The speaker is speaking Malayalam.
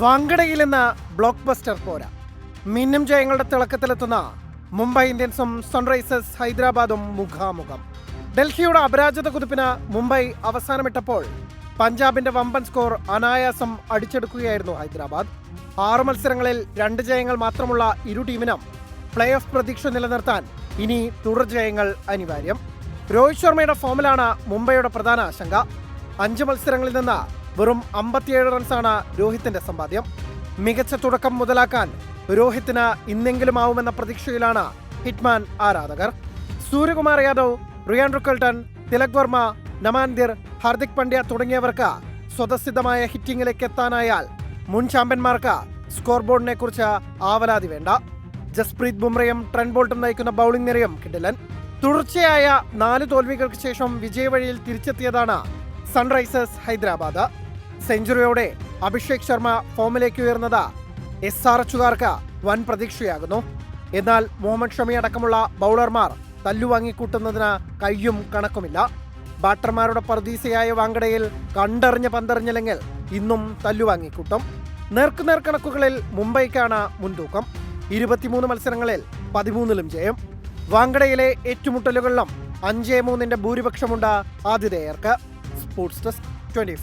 വാങ്കടയിൽ നിന്ന് ബ്ലോക്ക് ബസ്റ്റർ പോരാ. മിന്നും ജയങ്ങളുടെ തിളക്കത്തിലെത്തുന്ന മുംബൈ ഇന്ത്യൻസും സൺറൈസേഴ്സ് ഹൈദരാബാദും മുഖാമുഖം. ഡൽഹിയുടെ അപരാജിത കുതിപ്പിന് മുംബൈ അവസാനമിട്ടപ്പോൾ പഞ്ചാബിന്റെ വമ്പൻ സ്കോർ അനായാസം അടിച്ചെടുക്കുകയായിരുന്നു ഹൈദരാബാദ്. ആറ് മത്സരങ്ങളിൽ രണ്ട് ജയങ്ങൾ മാത്രമുള്ള ഇരു ടീമിനും പ്ലേ ഓഫ് പ്രതീക്ഷ നിലനിർത്താൻ ഇനി തുടർ ജയങ്ങൾ അനിവാര്യം. രോഹിത് ശർമ്മയുടെ ഫോമിലാണ് മുംബൈയുടെ പ്രധാന ആശങ്ക. അഞ്ച് മത്സരങ്ങളിൽ നിന്ന് വെറും അമ്പത്തിയേഴ് റൺസാണ് രോഹിത്തിന്റെ സമ്പാദ്യം. മികച്ച തുടക്കം മുതലാക്കാൻ രോഹിത്തിന് ഇന്നെങ്കിലും ആവുമെന്ന പ്രതീക്ഷയിലാണ് ഹിറ്റ്മാൻ ആരാധകർ. സൂര്യകുമാർ യാദവ് റിയാൻ റുക്കൽട്ടൺ തിലക് വർമ്മ നമാൻദിർ ഹാർദിക് പാണ്ഡ്യ തുടങ്ങിയവർക്ക് സ്വതസിദ്ധമായ ഹിറ്റിംഗിലേക്ക് എത്താനായാൽ മുൻ ചാമ്പ്യന്മാർക്ക് സ്കോർ ബോർഡിനെ കുറിച്ച് ആവലാതി വേണ്ട. ജസ്പ്രീത് ബുംറയും ട്രെൻ ബോൾട്ടും നയിക്കുന്ന ബൗളിംഗ് നിരയും കിഡിലൻ തുടർച്ചയായ നാല് തോൽവികൾക്ക് ശേഷം വിജയവഴിയിൽ തിരിച്ചെത്തിയതാണ് സൺറൈസേഴ്സ് ഹൈദരാബാദ്. സെഞ്ചുറിയോടെ അഭിഷേക് ശർമ്മ ഫോമിലേക്ക് ഉയർന്നത് എസ് ആർ എച്ചുകാർക്ക് വൻ പ്രതീക്ഷയാകുന്നു. എന്നാൽ മുഹമ്മദ് ഷമി അടക്കമുള്ള ബൗളർമാർ തല്ലുവാങ്ങിക്കൂട്ടുന്നതിന് കയ്യും കണക്കുമില്ല. ബാറ്റർമാരുടെ പർദീസയായ വാങ്കടയിൽ കണ്ടറിഞ്ഞ് പന്തറിഞ്ഞില്ലെങ്കിൽ ഇന്നും തല്ലുവാങ്ങിക്കൂട്ടും. നേർക്കുനേർ കണക്കുകളിൽ മുംബൈക്കാണ് മുൻതൂക്കം. ഇരുപത്തിമൂന്ന് മത്സരങ്ങളിൽ പതിമൂന്നിലും ജയം. വാങ്കടയിലെ ഏറ്റുമുട്ടലുകളിലും അഞ്ചേ മൂന്നിന്റെ ഭൂരിപക്ഷമുണ്ട് ആതിഥേയർക്ക്. Sports desk twenty